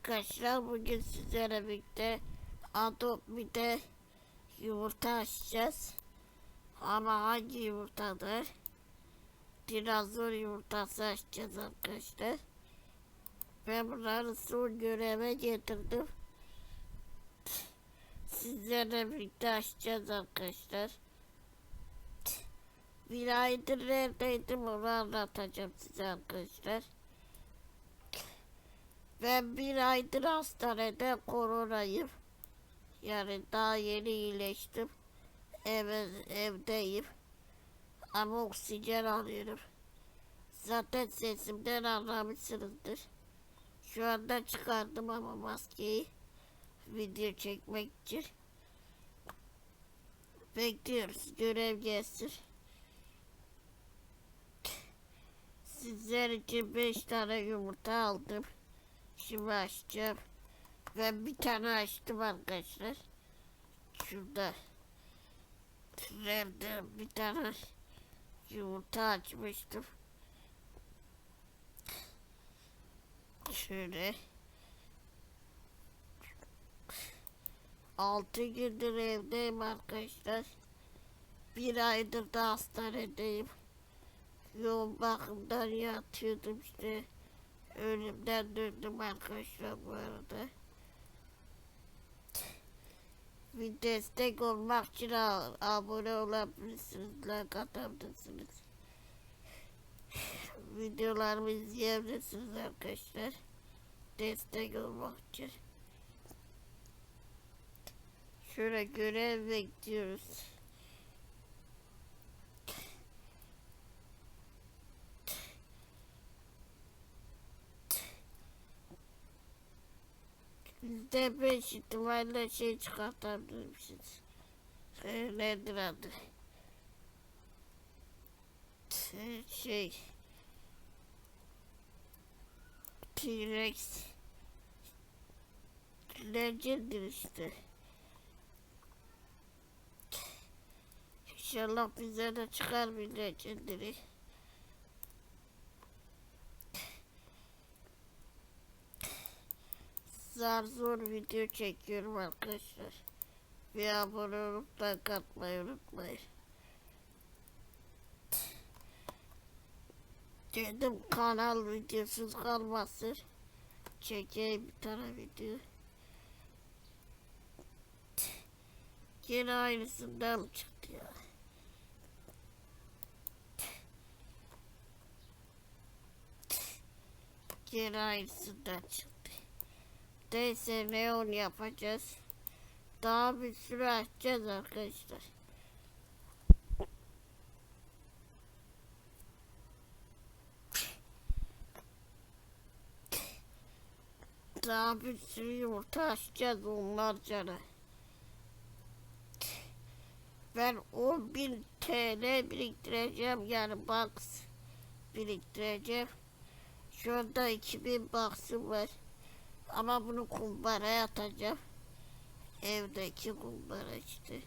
Arkadaşlar. Bugün sizlere birlikte Adobe'de yumurta açacağız. Ama hangi yumurtadır? Dinozor yumurtası açacağız arkadaşlar. Ben bunları son göreve getirdim. Sizlerle birlikte açacağız arkadaşlar. Bir aydır neredeydim onu anlatacağım size arkadaşlar. Ben bir aydır hastanede koronayım. Yani daha yeni iyileştim. Eve, evdeyim. Ama oksijen alıyorum. Zaten sesimden anlamışsınızdır. Şu anda çıkardım ama maskeyi. Video çekmek için. Bekliyoruz. Görev gelsin. Sizler için 5 tane yumurta aldım. Şimdi açacağım. Ben bir tane açtım arkadaşlar. Şurada. Nerede bir tane yumurta açmıştım. Şöyle. Altı gündür evdeyim arkadaşlar. Bir aydır da hastanedeyim. Yoğun bakımdan yatıyordum işte. Ölümden döndüm arkadaşlar bu arada. Bir destek olmak için abone olabilirsiniz, like atabilirsiniz. Videolarımı izleyebilirsiniz arkadaşlar. Destek olmak için. Şöyle görev bekliyoruz. Yüzde beş ihtimalle şey çıkartabilirsiniz. Ee, nedir adı? Şey. T-Rex. Legend'dir işte. İnşallah bize de çıkar bir Legend'leri. Zar zor video çekiyorum arkadaşlar. Bir abone olup da katmayı unutmayın. Dedim kanal videosuz kalmasın. Çekeyim bir tane video. Yine aynısından çıktı ya. Yine aynısından çıktı. Neyse neon yapacağız. Daha bir sürü açacağız arkadaşlar. Daha bir sürü yumurta açacağız onlarca. da. Ben 10.000 TL biriktireceğim yani box biriktireceğim. Şu anda 2000 box'ım var. Ama bunu kumbaraya atacağım. Evdeki kumbara işte.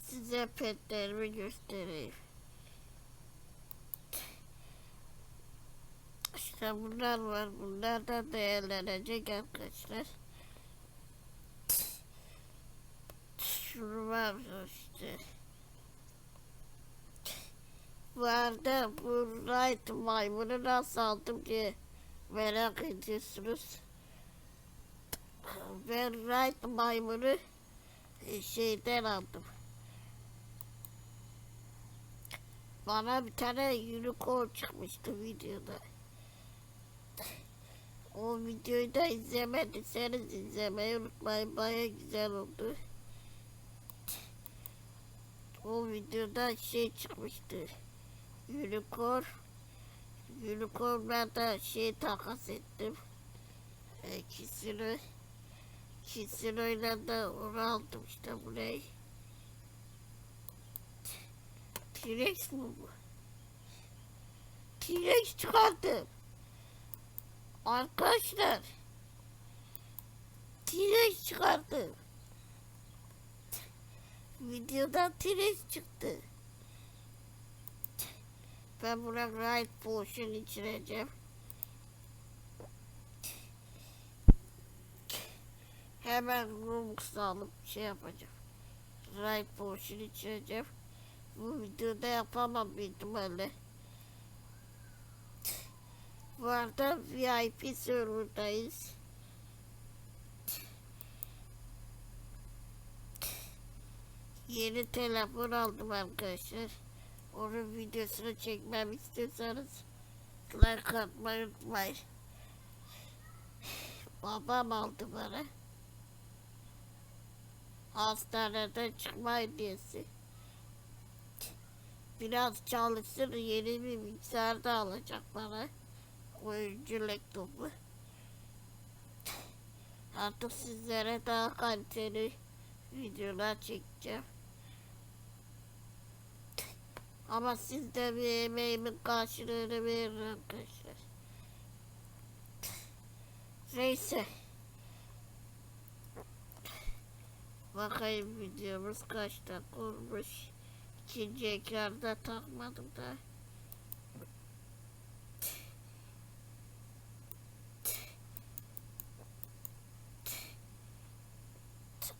Size petlerimi göstereyim. İşte bunlar var. Bunlar da değerlenecek arkadaşlar. Şunu var işte. Arada bu Right maymunu nasıl aldım diye merak ediyorsunuz. Ben Right maymunu şeyden aldım. Bana bir tane unicorn çıkmıştı videoda. O videoyu da izlemediyseniz izlemeyi unutmayın. Baya güzel oldu. O videoda şey çıkmıştı. Unicorn. Unicorn ben de şey takas ettim. E, ikisini. İkisiyle de onu aldım işte burayı. T-Rex mi bu? T-Rex çıkardım. Arkadaşlar. T-Rex çıkardım. Videoda T-Rex çıktı. Ben buraya Right Potion içireceğim. Hemen Robux'u alıp şey yapacağım. Right Potion içireceğim. Bu videoda yapamam büyük ihtimalle. Bu arada VIP serverdayız. Yeni telefon aldım arkadaşlar. Onun videosunu çekmem istiyorsanız like atmayı unutmayın. Babam aldı bana. Hastaneden çıkma hediyesi. Biraz çalışsın yeni bir bilgisayar da alacak bana. Oyuncu laptopu. Artık sizlere daha kaliteli videolar çekeceğim. Ama siz de bir emeğimin karşılığını verin arkadaşlar. Neyse. Bakayım videomuz kaç dakika olmuş. İkinci ekranda takmadım da.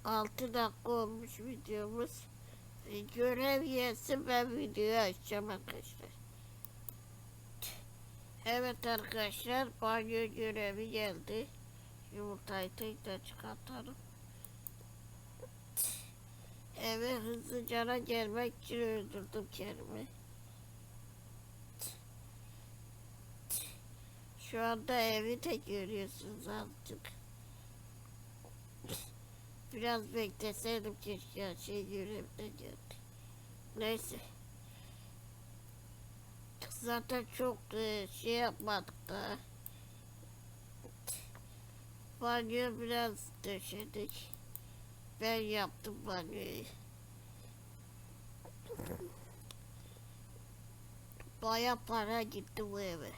Altı dakika olmuş videomuz. Görev yesin ben videoyu açacağım arkadaşlar. Evet arkadaşlar banyo görevi geldi. Yumurtayı tekrar çıkartalım. Eve hızlıca gelmek için öldürdüm kendimi. Şu anda evi de görüyorsunuz azıcık. Biraz bekleseydim keşke her şey görevde geldi. Neyse. Zaten çok şey yapmadık da. Banyo biraz döşedik. Ben yaptım banyoyu. Baya para gitti bu eve.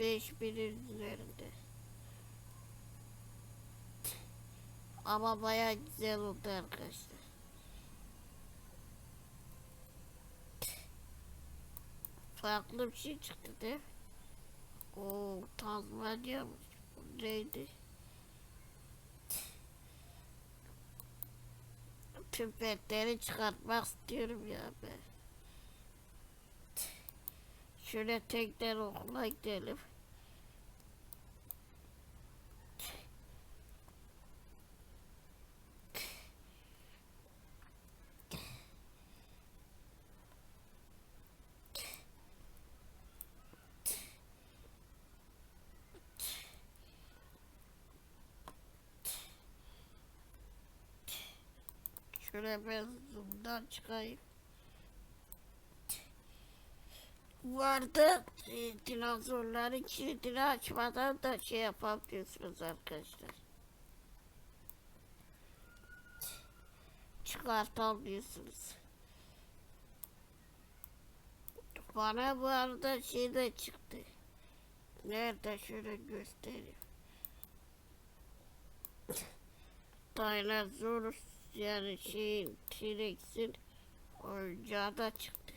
5000'in üzerinde. Ama baya güzel oldu arkadaşlar. Farklı bir şey çıktı değil mi? Oo, Tazmanya'mış. Bu neydi? Tüm petleri çıkartmak istiyorum ya ben. Şöyle tekrar okula gidelim. Şöyle ben zoom'dan çıkayım. Arada e, dinozorların kilidini açmadan da şey yapabiliyorsunuz arkadaşlar. Çıkartabiliyorsunuz. Bana bu arada şey de çıktı. Nerede şöyle göstereyim. Dinozor yani şey T-Rex'in oyuncağı da çıktı.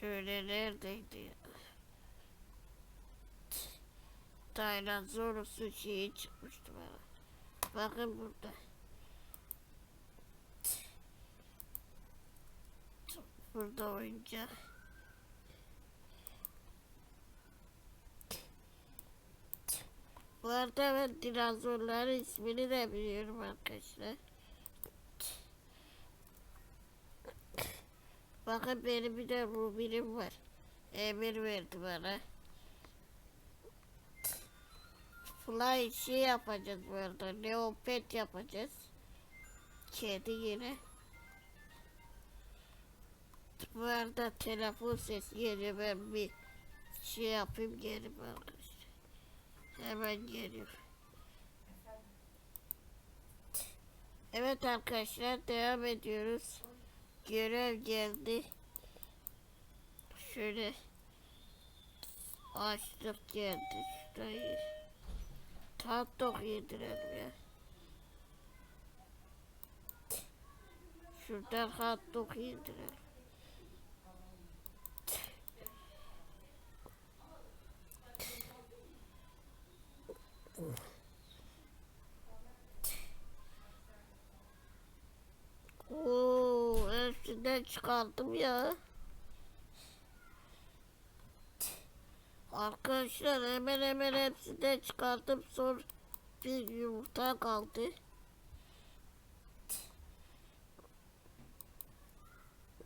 Şöyle neredeydi ya? Dinozor şeyi çıkmıştı bana. Bakın burada. Burada oyuncak. Bu arada ben dinozorların ismini de biliyorum arkadaşlar. Bakın benim bir de Rubinim var. Emir verdi bana. Fly şey yapacağız bu arada. Neopet yapacağız. Kedi yine. Bu arada telefon sesi geliyor. Ben bir şey yapayım gelip arkadaşlar. Hemen geliyor. Evet arkadaşlar devam ediyoruz. Görev geldi. Şöyle Açlık geldi şurayı. Hot dog yedirelim ya. Şuradan hot dog yedirelim. Oo, hepsinden çıkardım ya. Arkadaşlar hemen hemen hepsinden çıkardım. Son bir yumurta kaldı.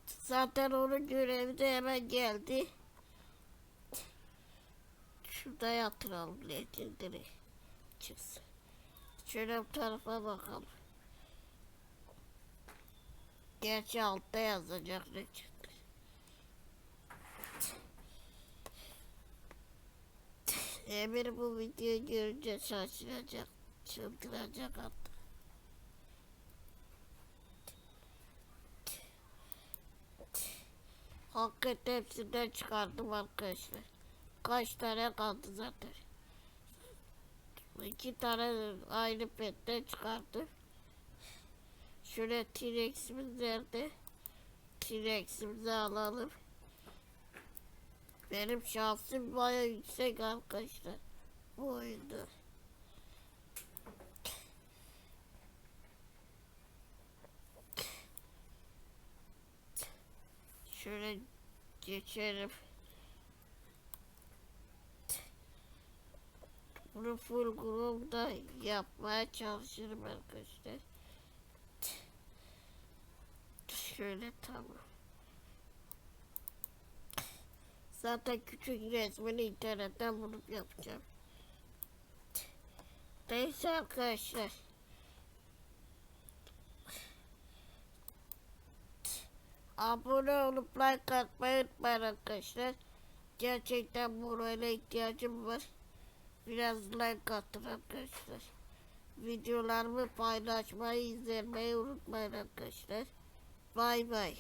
Zaten onun görevi de hemen geldi. Şurada yatıralım legendary çıksın. Şöyle bu tarafa bakalım. Gerçi altta yazacak ne çıktı. Emir bu videoyu görünce şaşıracak, çıldıracak hatta. Hakikaten hepsinden çıkardım arkadaşlar. Kaç tane kaldı zaten. İki tane aynı petten çıkardım. Şöyle T-Rex'imiz nerede? T-Rex'imizi alalım. Benim şansım baya yüksek arkadaşlar. Bu oyunda. Şöyle geçelim. Bunu full grubda yapmaya çalışırım arkadaşlar. Şöyle tamam. Zaten küçük resmini internetten bulup yapacağım. Neyse arkadaşlar. Abone olup like atmayı unutmayın arkadaşlar. Gerçekten morale ihtiyacım var. Biraz like atın arkadaşlar. Videolarımı paylaşmayı, izlemeyi unutmayın arkadaşlar. Bay bay.